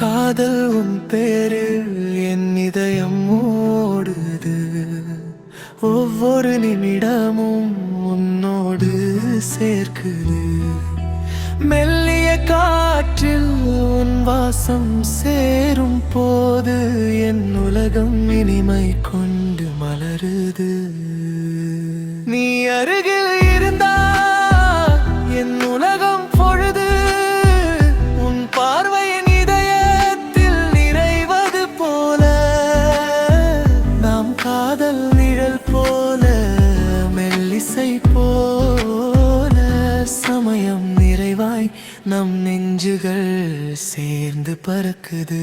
காதல் உன் பேரில் என் இதயம் ஓடுது. ஒவ்வொரு நிமிடமும் உன்னோடு சேர்க்குது. மெல்லிய காற்றில் உன் வாசம் சேரும் போது என் உலகம் இனிமை கொண்டு மலருது. நீ அருகே இசை போல சமயம் நிறைவாய் நம் நெஞ்சுகள் சேர்ந்து பறக்குது.